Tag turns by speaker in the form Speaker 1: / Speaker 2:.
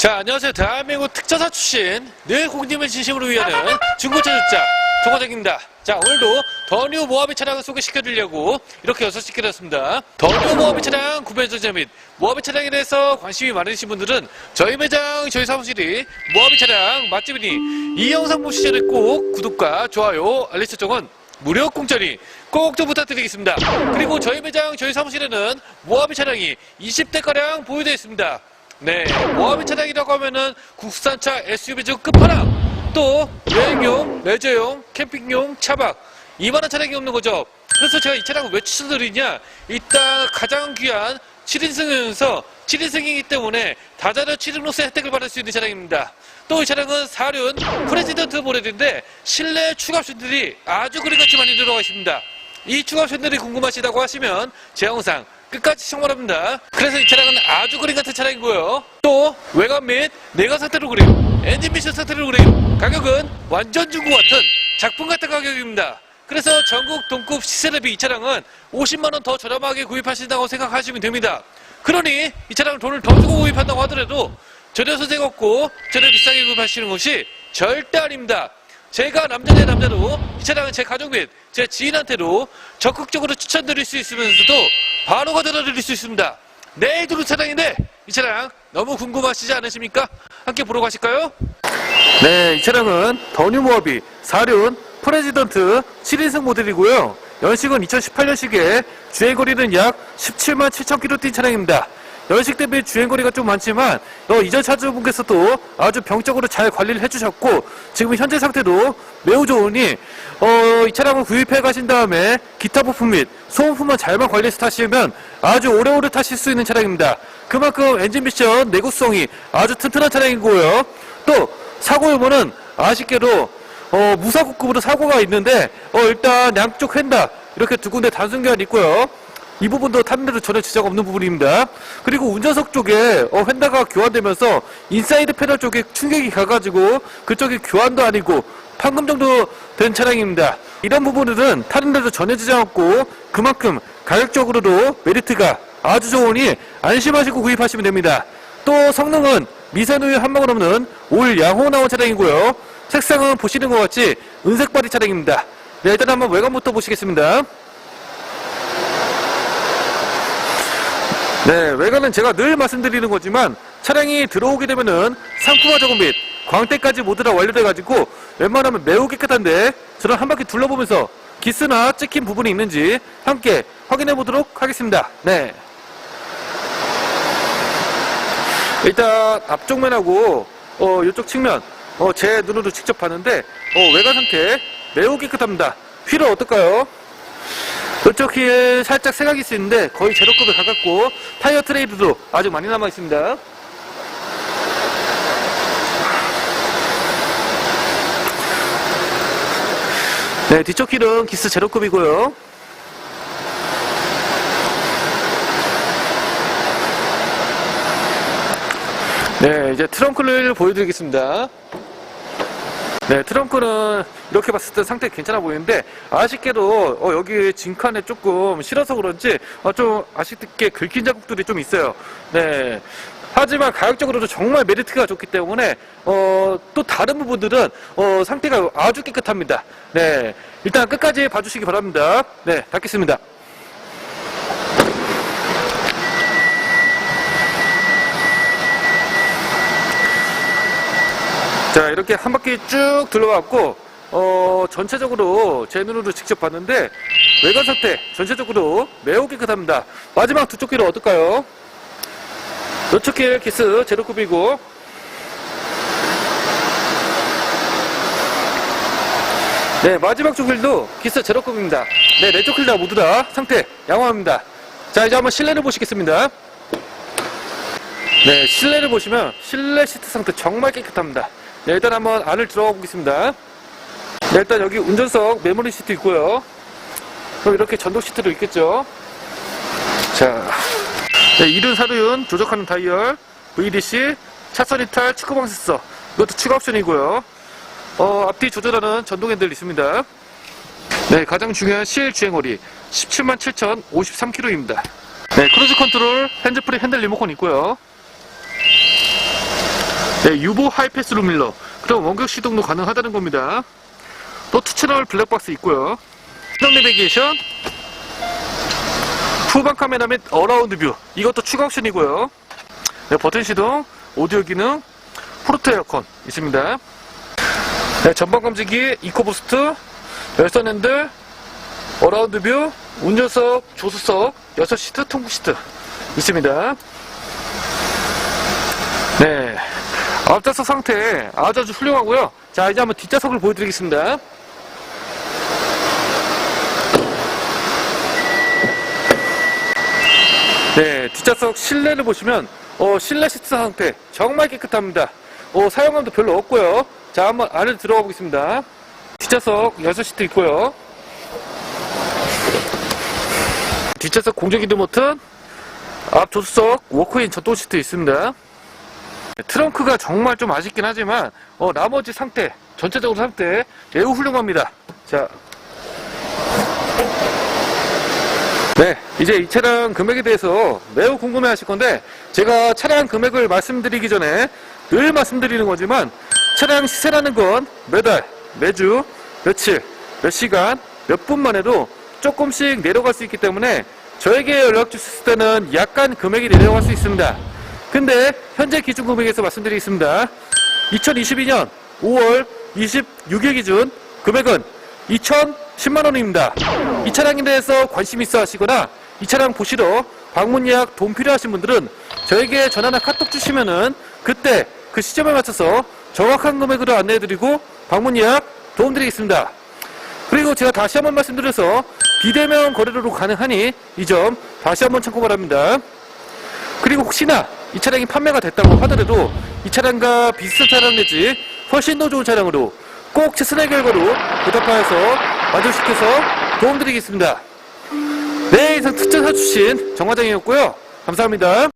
Speaker 1: 자, 안녕하세요. 대한민국 특전사 출신 늘 국님을 진심으로 위하는 중고차 주자 조과장입니다. 자, 오늘도 더뉴 모하비 차량을 소개시켜드리려고 이렇게 6시 기다렸습니다. 더뉴 모하비 차량 구매 전자 및 모하비 차량에 대해서 관심이 많으신 분들은 저희 매장, 저희 사무실이 모하비 차량 맛집이니 이 영상 보시기 전에 꼭 구독과 좋아요, 알림 설정은 무료 공짜니 꼭좀 부탁드리겠습니다. 그리고 저희 매장, 저희 사무실에는 모하비 차량이 20대가량 보유되어 있습니다. 네, 모하비 차량이라고 하면은 국산차 SUV 중 끝판왕. 또 여행용, 레저용, 캠핑용, 차박 이만한 차량이 없는 거죠. 그래서 제가 이 차량을 왜 추천드리냐? 일단 가장 귀한 7인승이면서 7인승이기 때문에 다자녀 7인로서 혜택을 받을 수 있는 차량입니다. 또 이 차량은 4륜 프레지던트 모델인데 실내 추가 옵션들이 아주 그리같이 많이 들어가 있습니다. 이 추가 옵션들이 궁금하시다고 하시면 제 영상 끝까지 시청 바랍니다. 그래서 이 차량은 아주 그림 같은 차량이고요. 또 외관 및 내관 상태로 그림, 엔진 미션 상태로 그림, 가격은 완전 중고 같은 작품 같은 가격입니다. 그래서 전국 동급 시세 대 비 이 차량은 50만 원 더 저렴하게 구입하신다고 생각하시면 됩니다. 그러니 이 차량을 돈을 더 주고 구입한다고 하더라도 전혀 손색 없고 전혀 비싸게 구입하시는 것이 절대 아닙니다. 제가 남자 대 남자로 이 차량은 제 가족 및 제 지인한테도 적극적으로 추천드릴 수 있으면서도 바로 가져다 드릴 수 있습니다. 내일 들어올 차량인데 이 차량 너무 궁금하시지 않으십니까? 함께 보러 가실까요? 네, 이 차량은 더뉴 모하비 4륜 프레지던트 7인승 모델이고요. 연식은 2018년식에 주행거리는 약 17만 7천 킬로 뛴 차량입니다. 연식 대비 주행거리가 좀 많지만 어, 이전 차주분께서도 아주 병적으로 잘 관리를 해주셨고 지금 현재 상태도 매우 좋으니 어, 이 차량을 구입해 가신 다음에 기타 부품 및 소모품만 잘만 관리해서 타시면 아주 오래오래 타실 수 있는 차량입니다. 그만큼 엔진 미션 내구성이 아주 튼튼한 차량이고요. 또 사고 유무는 아쉽게도 어, 무사고급으로 사고가 있는데 어, 일단 양쪽 휀다 이렇게 두 군데 단순 교환 있고요. 이 부분도 데도 전혀 지장 없는 부분입니다. 그리고 운전석 쪽에 어, 휀다가 교환되면서 인사이드 패널 쪽에 충격이 가가지고 그쪽이 교환도 아니고 판금 정도 된 차량입니다. 이런 부분들은 타는 데도 전혀 지장 없고 그만큼 가격적으로도 메리트가 아주 좋으니 안심하시고 구입하시면 됩니다. 또 성능은 미세누유 한 방울 없는 올 양호 나온 차량이고요. 색상은 보시는 것 같이 은색 바디 차량입니다. 네, 일단 한번 외관부터 보시겠습니다. 네, 외관은 제가 늘 말씀드리는 거지만 차량이 들어오게 되면은 상품화 작업 및 광택까지 모두 다 완료돼가지고 웬만하면 매우 깨끗한데 저는 한 바퀴 둘러보면서 기스나 찍힌 부분이 있는지 함께 확인해 보도록 하겠습니다. 네. 일단 앞쪽 면하고 어, 이쪽 측면 어, 제 눈으로 직접 봤는데 어, 외관 상태 매우 깨끗합니다. 휠은 어떨까요? 이쪽 휠 살짝 생각이 있는데 거의 제로급에 가깝고 타이어 트레이드도 아주 많이 남아 있습니다. 네, 뒤쪽 휠은 기스 제로급이고요. 네, 이제 트렁크를 보여드리겠습니다. 네, 트렁크는 이렇게 봤을 때 상태 괜찮아 보이는데 아쉽게도 어, 여기 진칸에 조금 실어서 그런지 어, 좀 아쉽게 긁힌 자국들이 좀 있어요. 네. 하지만 가격적으로도 정말 메리트가 좋기 때문에 어, 또 다른 부분들은 어, 상태가 아주 깨끗합니다. 네, 일단 끝까지 봐주시기 바랍니다. 네, 닫겠습니다. 자 이렇게 한 바퀴 쭉 둘러봤고 어 전체적으로 제 눈으로 직접 봤는데 외관 상태 전체적으로 매우 깨끗합니다. 마지막 두쪽 휠은 어떨까요? 이쪽 휠 기스 제로급이고. 네 마지막 쪽 휠도 기스 제로급입니다. 네네쪽휠다 모두 다 상태 양호합니다. 자 이제 한번 실내를 보시겠습니다. 네 실내를 보시면 실내 시트 상태 정말 깨끗합니다 네, 일단 한번 안을 들어가 보겠습니다. 네, 일단 여기 운전석 메모리 시트 있고요. 그럼 이렇게 전동 시트도 있겠죠. 자, 네, 이륜 사륜 조작하는 다이얼, VDC, 차선 이탈, 축구방 센서 이것도 추가 옵션이고요. 어, 앞뒤 조절하는 전동 핸들 있습니다. 네, 가장 중요한 실 주행거리 17만 7,053km입니다. 네, 크루즈 컨트롤, 핸즈프리 핸들 리모컨 있고요. 네, 유보 하이패스 룸밀러. 그럼 원격 시동도 가능하다는 겁니다. 또 투채널 블랙박스 있고요. 시동 내비게이션. 후방 카메라 및 어라운드 뷰. 이것도 추가 옵션이고요. 네, 버튼 시동, 오디오 기능, 포르트 에어컨 있습니다. 네, 전방 감지기, 이코 부스트, 열선 핸들, 어라운드 뷰, 운전석, 조수석, 6시트, 통구 시트 있습니다. 네. 앞좌석 상태 아주 아주 훌륭하고요. 자, 이제 한번 뒷좌석을 보여드리겠습니다. 네, 뒷좌석 실내를 보시면 어, 실내 시트 상태 정말 깨끗합니다. 어, 사용감도 별로 없고요. 자, 한번 안에 들어가 보겠습니다. 뒷좌석 6시트 있고요. 뒷좌석 공조기 리모트, 앞 조수석 워크인 전동 시트 있습니다. 트렁크가 정말 좀 아쉽긴 하지만 어, 나머지 상태 전체적으로 상태 매우 훌륭합니다. 자, 네, 이제 이 차량 금액에 대해서 매우 궁금해 하실 건데 제가 차량 금액을 말씀드리기 전에 늘 말씀드리는 거지만 차량 시세라는 건 매달, 매주, 며칠, 몇 시간, 몇 분만 해도 조금씩 내려갈 수 있기 때문에 저에게 연락 주셨을 때는 약간 금액이 내려갈 수 있습니다. 근데 현재 기준 금액에서 말씀드리겠습니다. 2022년 5월 26일 기준 금액은 2,010만 원입니다. 이 차량에 대해서 관심 있어 하시거나 이 차량 보시러 방문 예약 도움 필요하신 분들은 저에게 전화나 카톡 주시면은 그때 그 시점에 맞춰서 정확한 금액으로 안내해드리고 방문 예약 도움드리겠습니다. 그리고 제가 다시 한번 말씀드려서 비대면 거래로 가능하니 이 점 다시 한번 참고 바랍니다. 그리고 혹시나 이 차량이 판매가 됐다고 하더라도 이 차량과 비슷한 차량 내지 훨씬 더 좋은 차량으로 꼭 최선의 결과로 보답하여서 만족시켜서 도움드리겠습니다. 네, 이상 특전 사주신 정과장이었고요. 감사합니다.